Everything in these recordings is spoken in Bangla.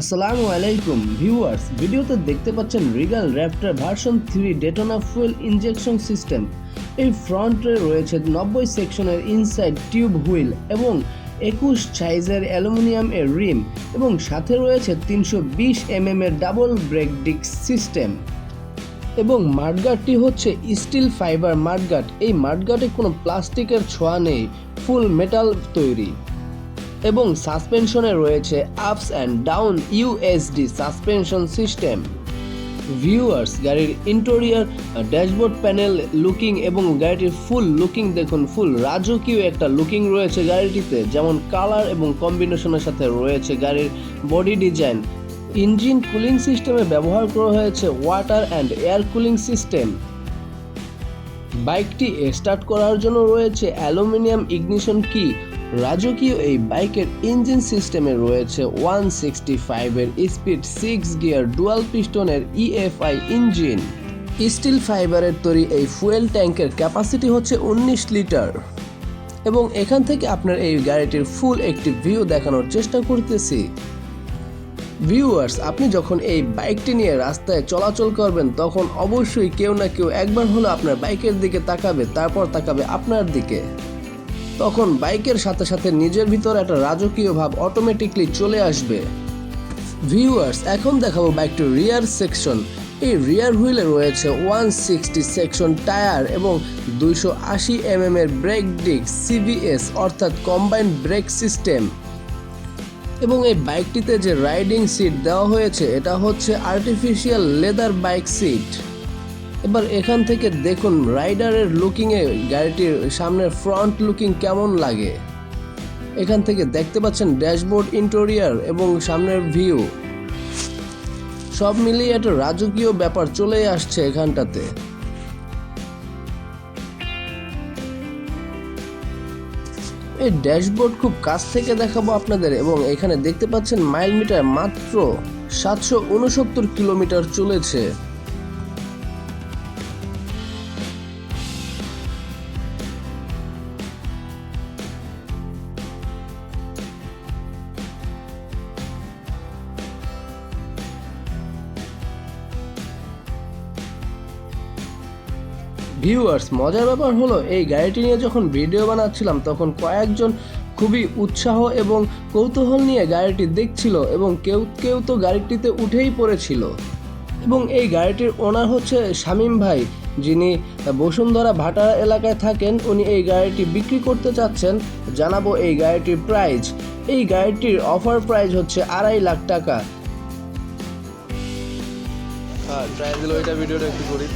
আসসালামু আলাইকুম, ভিউয়ার্স। ভিডিওতে দেখতে পাচ্ছেন Regal Raptor version three Daytona fuel injection system এই ফ্রন্টে রয়েছে নব্বই সেকশনের ইনসাইড টিউব হুইল এবং একুশ সাইজের অ্যালুমিনিয়াম এর রিম এবং সাথে রয়েছে তিনশো বিশ এমএম এর ডাবল ব্রেক ডিস্ক সিস্টেম এবং মাঠগাটটি হচ্ছে স্টিল ফাইবার মাঠগাট। এই মাঠগাটে কোনো প্লাস্টিকের ছোঁয়া নেই ফুল মেটাল তৈরি। এবং সাসপেনশনে রয়েছে ups and down USD suspension system. Viewers, গাড়ির ইন্টেরিয়র, ড্যাশবোর্ড প্যানেল লুকিং এবং গাড়িটির ফুল লুকিং দেখুন, ফুল রাজকীয় একটা লুকিং রয়েছে গাড়িটিতে। যেমন কালার এবং কম্বিনেশনের সাথে রয়েছে গাড়ির বডি ডিজাইন। ইঞ্জিন কুলিং সিস্টেমে ব্যবহার করা হয়েছে water and air cooling system. বাইকটি স্টার্ট করার জন্য রয়েছে অ্যালুমিনিয়াম ইগনিশন কি। রাজকীয় এই বাইকের ইঞ্জিন সিস্টেমে রয়েছে ওয়ান সিক্সটি ফাইভের স্পিড সিক্স গিয়ার ডুয়াল পিস্টনের ইএফআই ইঞ্জিন। স্টিল ফাইবারের তৈরি এই ফুয়েল ট্যাঙ্কের ক্যাপাসিটি হচ্ছে উনিশ লিটার। এবং এখান থেকে আপনার এই গাড়িটির ফুল একটি ভিউ দেখানোর চেষ্টা করতেছি। ভিউয়ার্স, আপনি যখন এই বাইকটি নিয়ে রাস্তায় চলাচল করবেন, তখন অবশ্যই কেউ না কেউ একবার হলো আপনার বাইকের দিকে তাকাবে, তারপর তাকাবে আপনার দিকে। তখন বাইকের সাথে সাথে নিজের ভিতর একটা রাজকীয় ভাব অটোমেটিকলি চলে আসবে। ভিউয়ার্স এখন দেখাবো বাইকটির রিয়ার সেকশন এই রিয়ার হুইলে রয়েছে ওয়ান সিক্সটি সেকশন টায়ার এবং দুইশো আশি এমএম এর ব্রেক ডিস্ক সিবিএস অর্থাৎ কম্বাইন্ড ব্রেক সিস্টেম এবং এই বাইকটিতে যে রাইডিং সিট দেওয়া হয়েছে, এটা হচ্ছে আর্টিফিশিয়াল লেদার বাইক সিট এবার এখান থেকে দেখুন রাইডারের লুকিংয়ে গাড়িটির সামনের ফ্রন্ট লুকিং কেমন লাগে। এখান থেকে দেখতে পাচ্ছেন ড্যাশবোর্ড ইন্টেরিয়ার এবং সামনের ভিউ সব মিলিয়ে একটা রাজকীয় ব্যাপার চলে আসছে এখানটাতে। এই ড্যাশবোর্ড খুব কাছ থেকে দেখাবো আপনাদের এবং এখানে দেখতে পাচ্ছেন মাইল মিটার মাত্র সাতশো উনসত্তর কিলোমিটার চলেছে। ভিউয়ার্স মজার ব্যাপার হলো, এই গাড়িটি নিয়ে যখন ভিডিও বানাচ্ছিলাম, তখন কয়েকজন খুবই উৎসাহ এবং কৌতূহল নিয়ে গাড়িটি দেখছিল এবং কেউ কেউ তো গাড়িটিতে উঠেই পড়েছিল। এবং এই গাড়িটির ওনার হচ্ছে শামীম ভাই, যিনি বসুন্ধরা ভাটা এলাকায় থাকেন। উনি এই গাড়িটি বিক্রি করতে চাচ্ছেন। জানাব এই গাড়িটির প্রাইস এই গাড়িটির অফার প্রাইস হচ্ছে আড়াই লাখ টাকা। হ্যাঁ ভিডিওটা একটু করি।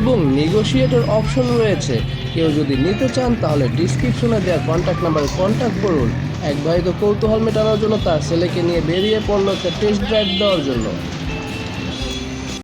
এবং নেগোশিয়েটর অপশন রয়েছে। কেউ যদি নিতে চান, তাহলে ডিসক্রিপশনে দেওয়া কন্ট্যাক্ট নাম্বারে কন্ট্যাক্ট করুন। এক ভাই তো কৌতূহল মেটানোর জন্য তার ছেলেকে নিয়ে বেরিয়ে পড়ল একটা টেস্ট ড্রাইভ দেওয়ার জন্য।